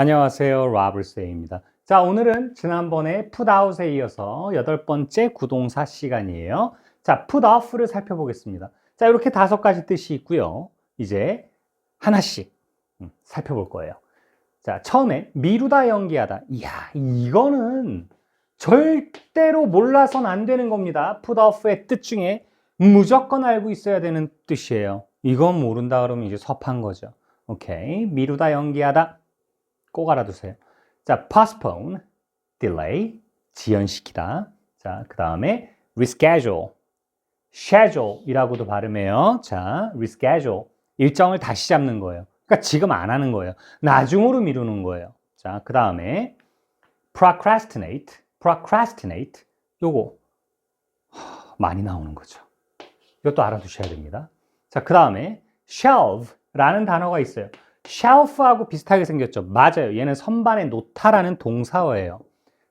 안녕하세요. 로버스입니다. 자, 오늘은 지난번에 out에 이어서 여덟 번째 구동사 시간이에요. 자, off를 살펴보겠습니다. 자, 이렇게 다섯 가지 뜻이 있고요. 이제 하나씩 음, 살펴볼 거예요. 자, 처음에 미루다 연기하다. 이야, 이거는 절대로 몰라선 안 되는 겁니다. off의 뜻 중에 무조건 알고 있어야 되는 뜻이에요. 이건 모른다 그러면 이제 섭한 거죠. 오케이. 미루다 연기하다. 꼭 알아두세요. 자, postpone, delay, 지연시키다. 자, 그 다음에 reschedule, schedule이라고도 발음해요. 자, reschedule, 일정을 다시 잡는 거예요. 그러니까 지금 안 하는 거예요. 나중으로 미루는 거예요. 자, 그 다음에 procrastinate, procrastinate, 요거 하, 많이 나오는 거죠. 이것도 알아두셔야 됩니다. 자, 그 다음에 shelve라는 단어가 있어요. Shelf하고 비슷하게 생겼죠. 맞아요. 얘는 선반에 놓다라는 동사어예요.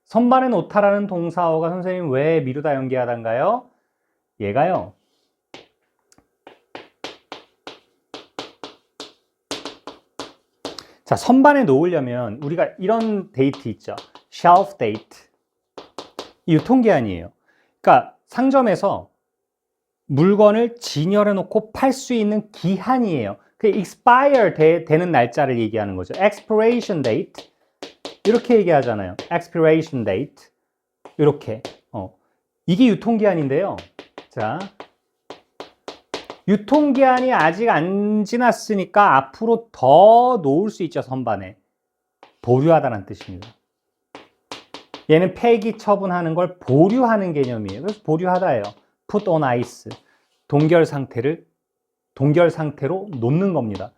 선반에 놓다라는 동사어가 선생님 왜 미루다 연기하단가요? 얘가요. 자, 선반에 놓으려면 우리가 이런 데이트 있죠. shelf date. 이 유통기한이에요. 그러니까 상점에서 물건을 진열해 놓고 팔 수 있는 기한이에요. 그 expire 되, 는 날짜를 얘기하는 거죠. expiration date. 이렇게 얘기하잖아요. expiration date. 이렇게. 어. 이게 유통기한인데요. 자. 유통기한이 아직 안 지났으니까 앞으로 더 놓을 수 있죠, 선반에. 보류하다는 뜻입니다. 얘는 폐기 처분하는 걸 보류하는 개념이에요. 그래서 보류하다예요. put on ice. 동결 상태를 동결 상태로 놓는 겁니다.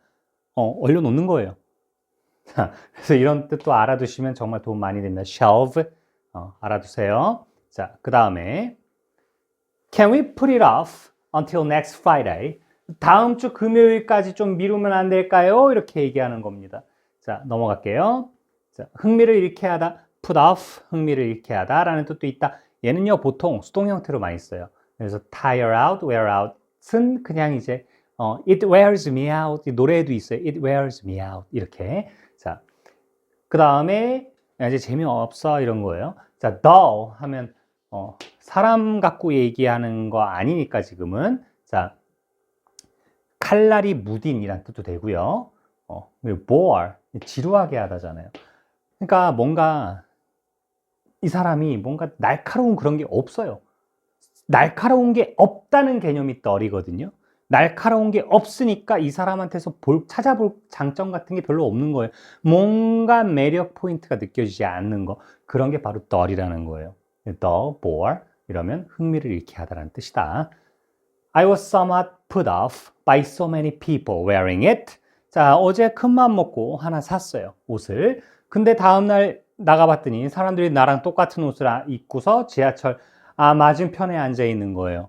어, 얼려 놓는 거예요. 자, 그래서 이런 뜻도 알아두시면 정말 도움 많이 됩니다. shelve 어, 알아두세요. 자, 그 다음에 Can we put it off until next Friday? 다음 주 금요일까지 좀 미루면 안 될까요? 이렇게 얘기하는 겁니다. 자, 넘어갈게요. 자, 흥미를 잃게 하다, put off, 흥미를 잃게 하다 라는 뜻도 있다. 얘는요, 보통 수동 형태로 많이 써요. 그래서 tire out, wear out은 그냥 이제 어, it wears me out 노래에도 있어요. it wears me out 이렇게 자, 그 다음에 이제 재미없어 이런 거예요. 자, dull 하면 어, 사람 갖고 얘기하는 거 아니니까 지금은 자, 칼날이 무딘이란 뜻도 되고요. 어, bore 지루하게 하다잖아요. 그러니까 뭔가 이 사람이 뭔가 날카로운 그런 게 없어요. 날카로운 게 없다는 개념이 떨이거든요. 날카로운 게 없으니까 이 사람한테서 볼, 찾아볼 장점 같은 게 별로 없는 거예요. 뭔가 매력 포인트가 느껴지지 않는 거. 그런 게 바로 덜이라는 거예요. the, bore 이러면 흥미를 잃게 하다라는 뜻이다. I was somewhat put off by so many people wearing it. 자, 어제 큰맘 먹고 하나 샀어요. 옷을. 근데 다음날 나가봤더니 사람들이 나랑 똑같은 옷을 입고서 지하철 아, 맞은편에 앉아 있는 거예요.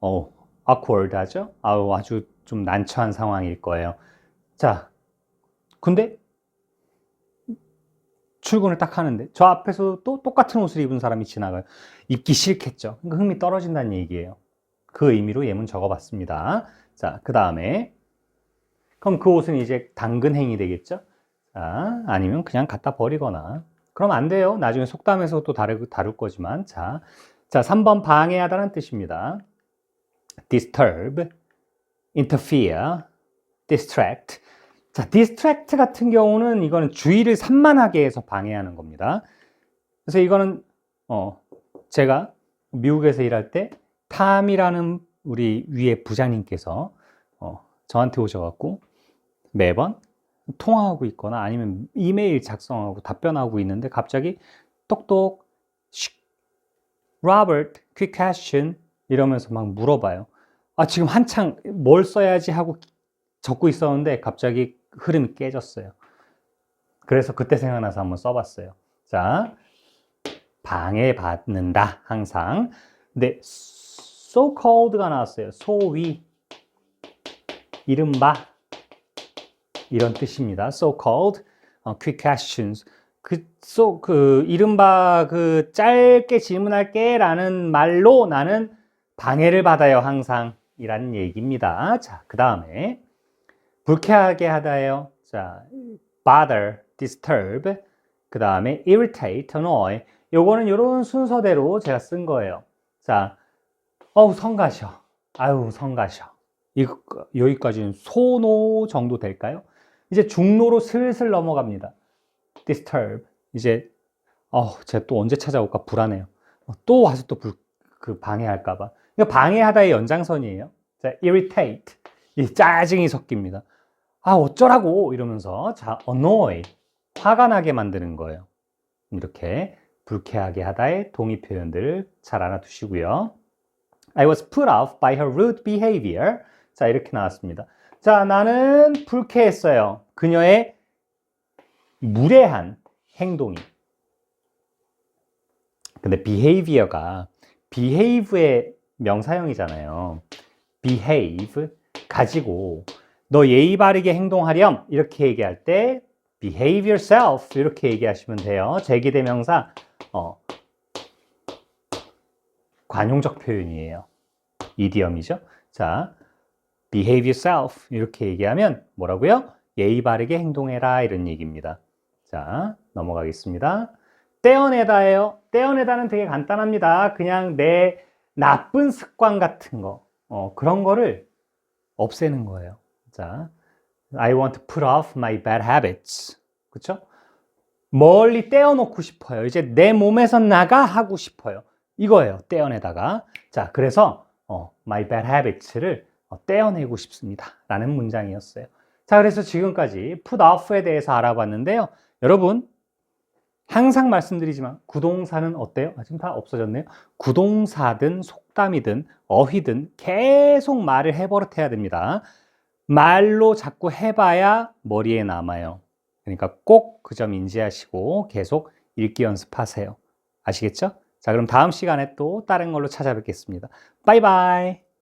어, awkward 하죠? 아우, 아주 좀 난처한 상황일 거예요. 자, 근데 출근을 딱 하는데 저 앞에서 또 똑같은 옷을 입은 사람이 지나가요. 입기 싫겠죠. 그러니까 흥미 떨어진다는 얘기예요. 그 의미로 예문 적어봤습니다. 자, 그 다음에 그럼 그 옷은 이제 당근 행위 되겠죠? 자, 아니면 그냥 갖다 버리거나 그럼 안 돼요. 나중에 속담에서 또 다룰, 다룰 거지만 자, 자, 3번 방해하다는 뜻입니다. Disturb, interfere, distract. 자, distract 같은 경우는 이거는 주의를 산만하게 해서 방해하는 겁니다. 그래서 이거는 어, 제가 미국에서 일할 때 탐이라는 우리 위에 부장님께서 어, 저한테 오셔갖고 매번 통화하고 있거나 아니면 이메일 작성하고 답변하고 있는데 갑자기 똑똑 Robert, quick question 이러면서 막 물어봐요. 아, 지금 한창 뭘 써야지 하고 적고 있었는데 갑자기 흐름이 깨졌어요. 그래서 그때 생각나서 한번 써봤어요. 자, 방해받는다, 항상. 근데 so called가 나왔어요. 소위, 이른바, 이런 뜻입니다. so called, 어, quick questions. 그, 소, 그, 이른바 그 짧게 질문할게 라는 말로 나는 방해를 받아요, 항상. 이라는 얘기입니다. 자, 그 다음에, 불쾌하게 하다예요. 자, bother, disturb, 그 다음에 irritate, annoy. 요거는 이런 순서대로 제가 쓴 거예요. 자, 어우, 성가셔. 아유, 성가셔. 이거, 여기까지는 소노 정도 될까요? 이제 중노로 슬슬 넘어갑니다. disturb. 이제, 어, 제가 또 언제 찾아올까 불안해요. 어, 또 와서 또 불, 그 방해할까봐. 이거 방해하다의 연장선이에요. 자, irritate. 이 짜증이 섞입니다. 아, 어쩌라고! 이러면서, 자, annoy. 화가 나게 만드는 거예요. 이렇게 불쾌하게 하다의 동의 표현들을 잘 알아두시고요. I was put off by her rude behavior. 자, 이렇게 나왔습니다. 자, 나는 불쾌했어요. 그녀의 무례한 행동이. 근데 behavior가 behave의 명사형이잖아요. behave 가지고 너 예의 바르게 행동하렴 이렇게 얘기할 때 behave yourself 이렇게 얘기하시면 돼요. 제기대명사 어, 관용적 표현이에요. 이디엄이죠. 자, behave yourself 이렇게 얘기하면 뭐라고요? 예의 바르게 행동해라 이런 얘기입니다. 자, 넘어가겠습니다. 떼어내다예요. 떼어내다는 되게 간단합니다. 그냥 내 나쁜 습관 같은 거, 어, 그런 거를 없애는 거예요. 자, I want to put off my bad habits. 그쵸? 멀리 떼어놓고 싶어요. 이제 내 몸에서 나가 하고 싶어요. 이거예요. 떼어내다가. 자, 그래서 어, my bad habits를 어, 떼어내고 싶습니다. 라는 문장이었어요. 자, 그래서 지금까지 put off에 대해서 알아봤는데요. 여러분, 항상 말씀드리지만 구동사는 어때요? 아, 지금 다 없어졌네요. 구동사든 속담이든 어휘든 계속 말을 해버릇해야 됩니다. 말로 자꾸 해봐야 머리에 남아요. 그러니까 꼭 그 점 인지하시고 계속 읽기 연습하세요. 아시겠죠? 자, 그럼 다음 시간에 또 다른 걸로 찾아뵙겠습니다. 바이바이.